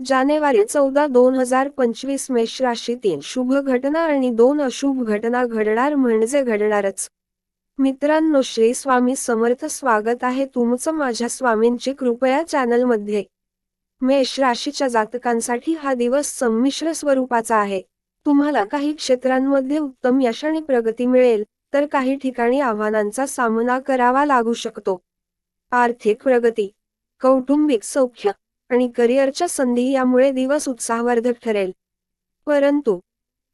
जानेवारी चौदा दोन हजार पंचवीस मेष राशीतील शुभ घटना आणि दोन अशुभ घटना घडणार म्हणजे घडणारच. मित्रांनो श्री स्वामी समर्थ स्वागत आहे तुमचं माझ्या स्वामींची कृपया चॅनलमध्ये. मेष राशीच्या जातकांसाठी हा दिवस संमिश्र स्वरूपाचा आहे. तुम्हाला काही क्षेत्रांमध्ये उत्तम यश आणि प्रगती मिळेल तर काही ठिकाणी आव्हानांचा सामना करावा लागू शकतो. आर्थिक प्रगती कौटुंबिक सौख्य आणि करिअरच्या संधी यामुळे दिवस उत्साहवर्धक ठरेल. परंतु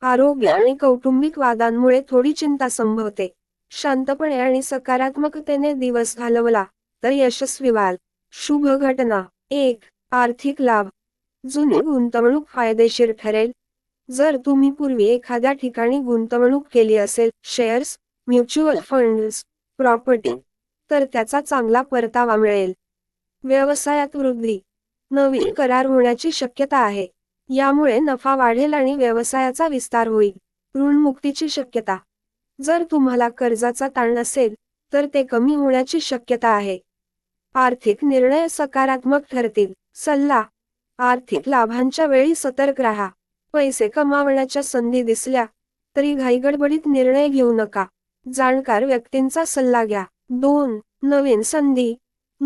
आरोग्य आणि कौटुंबिक वादांमुळे थोडी चिंता संभवते. शांतपणे आणि सकारात्मकतेने दिवस घालवला तर यशस्वी व्हाल. शुभ घटना. एक आर्थिक लाभ. जुनी गुंतवणूक फायदेशीर ठरेल. जर तुम्ही पूर्वी एखाद्या ठिकाणी गुंतवणूक केली असेल शेअर्स म्युच्युअल फंड्स प्रॉपर्टी तर त्याचा चांगला परतावा मिळेल. व्यवसायात वृद्धी. नवीन करार होण्याची शक्यता आहे. यामुळे नफा वाढेल आणि व्यवसायाचा विस्तार होईल. ऋणमुक्तीची शक्यता. जर तुम्हाला कर्जाचा ताण असेल तर ते कमी होण्याची शक्यता आहे. आर्थिक निर्णय सकारात्मक ठरतील. सल्ला. आर्थिक लाभांच्या वेळी सतर्क राहा. पैसे कमावण्याच्या संधी दिसल्या तरी घाईगडबडीत निर्णय घेऊ नका. जाणकार व्यक्तींचा सल्ला घ्या. दोन. नवीन संधी.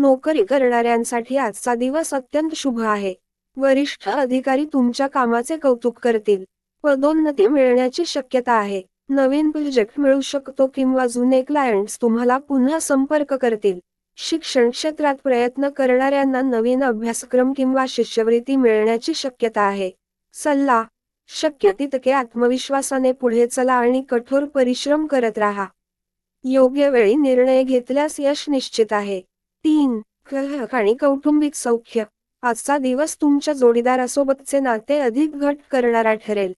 नोकरी करणाऱ्यांसाठी आजचा दिवस अत्यंत शुभ आहे. वरिष्ठ अधिकारी तुमच्या कामाचे कौतुक करतील. पदोन्नती मिळण्याची शक्यता आहे. नवीन प्रोजेक्ट मिळू शकतो किंवा जुने क्लायंट्स तुम्हाला पुन्हा संपर्क करतील. शिक्षण क्षेत्रात प्रयत्न करणाऱ्यांना नवीन अभ्यासक्रम किंवा शिष्यवृत्ती मिळण्याची शक्यता आहे. सल्ला शक्य तितके आत्मविश्वासाने पुढे चला आणि कठोर परिश्रम करत राहा. योग्य वेळी निर्णय घेतल्यास यश निश्चित आहे. तीन. आणि कौटुंबिक सौख्य. आजचा दिवस तुमच्या जोडीदारासोबतचे नाते अधिक घट करणारा ठरेल.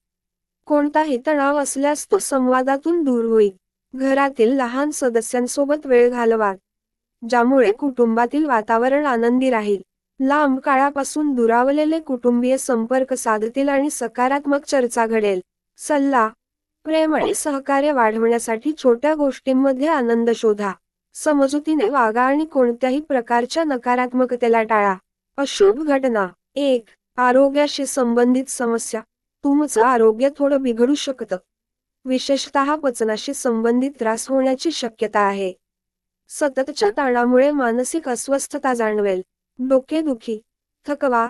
कोणताही तणाव असल्यास तो संवादातून दूर होईल. घरातील लहान सदस्यांसोबत वेळ घालवा. ज्यामुळे कुटुंबातील वातावरण आनंदी राहील. लांब काळापासून दुरावलेले कुटुंबीय संपर्क साधतील आणि सकारात्मक चर्चा घडेल. सल्ला. प्रेम आणि सहकार्य वाढवण्यासाठी छोट्या गोष्टींमध्ये आनंद शोधा. समजुतीने वागा आणि कोणत्याही प्रकारच्या नकारात्मकतेला टाळा. अशुभ घटना. एक आरोग्याशी संबंधित समस्या. तुमचं आरोग्य थोडं बिघडू शकतं. विशेषतः पचनाशी संबंधित त्रास होण्याची शक्यता आहे. सततच्या ताणामुळे मानसिक अस्वस्थता जाणवेल. डोकेदुखी थकवा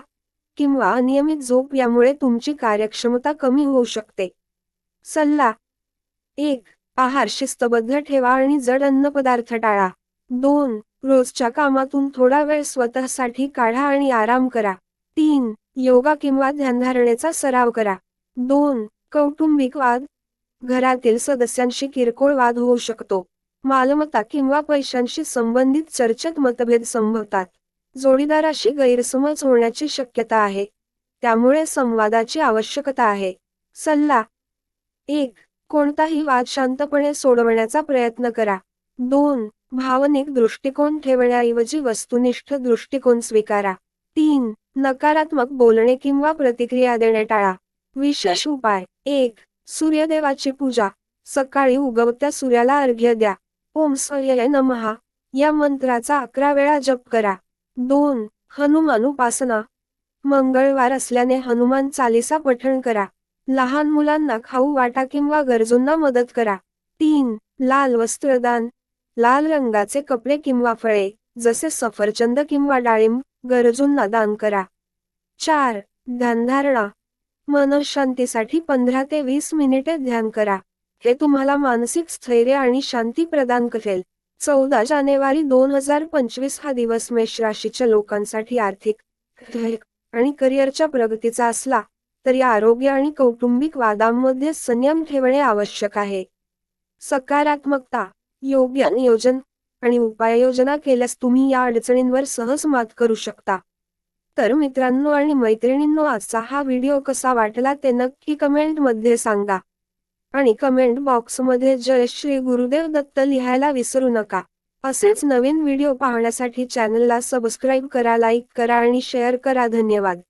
किंवा अनियमित झोप यामुळे तुमची कार्यक्षमता कमी होऊ शकते. सल्ला. एक आहार शिस्तबद्ध ठेवा आणि जड अन्नपदार्थ टाळा. दोन रोजच्या कामातून थोडा वेळ स्वतःसाठी काढा आणि आराम करा. तीन योगा किंवा ध्यानधारणेचा सराव करा. दोन कौटुंबिक वाद घरातील सदस्यांशी किरकोळ वाद होऊ शकतो. मालमत्ता किंवा पैशांशी संबंधित चर्चेत मतभेद संभवतात. जोडीदाराशी गैरसमज होण्याची शक्यता आहे. त्यामुळे संवादाची आवश्यकता आहे. सल्ला एक कोणताही वाद शांतपणे सोडवण्याचा प्रयत्न करा. दोन भावनिक दृष्टिकोन ठेवण्याऐवजी वस्तुनिष्ठ दृष्टिकोन स्वीकारा. तीन नकारात्मक बोलणे किंवा प्रतिक्रिया देणे टाळा. विशेष उपाय. एक सूर्यदेवाची पूजा. सकाळी उगवत्या सूर्याला अर्घ्य द्या. ओम सूर्य नमहा या मंत्राचा अकरा वेळा जप करा. दोन हनुमान उपासना. मंगळवार असल्याने हनुमान चालिसा पठण करा. लहान मुलांना खाऊ वाटा किंवा गरजूंना मदत करा. तीन लाल वस्त्रदान. लाल रंगाचे कपडे किंवा फळे जसे सफरचंद किंवा डाळिंब गरजूंना दान करा. चार ध्यानधारणा मनशांतीसाठी पंधरा ते वीस मिनिटे ध्यान करा. हे तुम्हाला मानसिक स्थैर्य आणि शांती प्रदान करेल. चौदा जानेवारी दोन हजार पंचवीस हा दिवस मेष राशीच्या लोकांसाठी आर्थिक आणि करिअरच्या प्रगतीचा असला तरी आरोग्य आणि कौटुंबिक वादांमध्ये संयम ठेवणे आवश्यक आहे. सकारात्मकता योग्य नियोजन आणि उपाययोजना केल्यास तुम्ही या अडचणींवर सहज मात करू शकता. तर मित्रांनो आणि मैत्रिणींनो आजचा हा व्हिडिओ कसा वाटला ते नक्की कमेंटमध्ये सांगा. आणि कमेंट बॉक्समध्ये जय श्री गुरुदेव दत्त लिहायला विसरू नका. असेच नवीन व्हिडिओ पाहण्यासाठी चॅनलला सबस्क्राईब करा लाईक करा आणि शेअर करा. धन्यवाद.